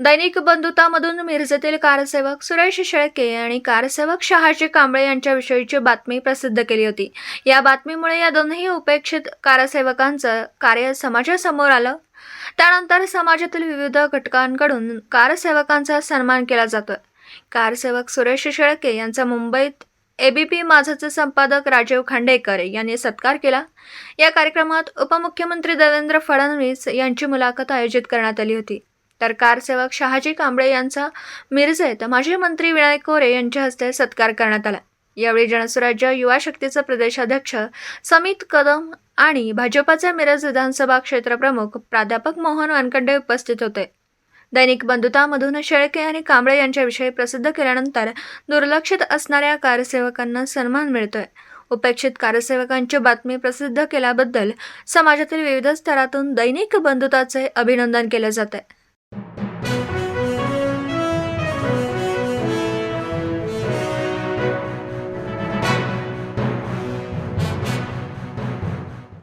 दैनिक बंधुतामधून मिरजेतील कारसेवक सुरेश शेळके आणि कारसेवक शहाजी कांबळे यांच्याविषयीची बातमी प्रसिद्ध केली होती. या बातमीमुळे या दोन्ही उपेक्षित कारसेवकांचं कार्य समाजासमोर आलं. त्यानंतर समाजातील विविध घटकांकडून कारसेवकांचा सन्मान केला जातोय कारसेवक सुरेश शेळके यांचा मुंबईत एबीपी माझाचे संपादक राजीव खांडेकर यांनी सत्कार केला. या कार्यक्रमात उपमुख्यमंत्री देवेंद्र फडणवीस यांची मुलाखत आयोजित करण्यात आली होती. तर कारसेवक शहाजी कांबळे यांचा मिरजेत माजी मंत्री विनायक कोरे यांच्या हस्ते सत्कार करण्यात आला. यावेळी जनसुराज्य युवा शक्तीचे प्रदेशाध्यक्ष समित कदम आणि भाजपाचे मिरज विधानसभा क्षेत्रप्रमुख प्राध्यापक मोहन वानखंडे उपस्थित होते. दैनिक बंधुतामधून शेळके आणि कांबळे यांच्याविषयी प्रसिद्ध केल्यानंतर दुर्लक्षित असणाऱ्या कारसेवकांना सन्मान मिळतोय. उपेक्षित कारसेवकांची बातमी प्रसिद्ध केल्याबद्दल समाजातील विविध स्तरातून दैनिक बंधुताचे अभिनंदन केले जाते.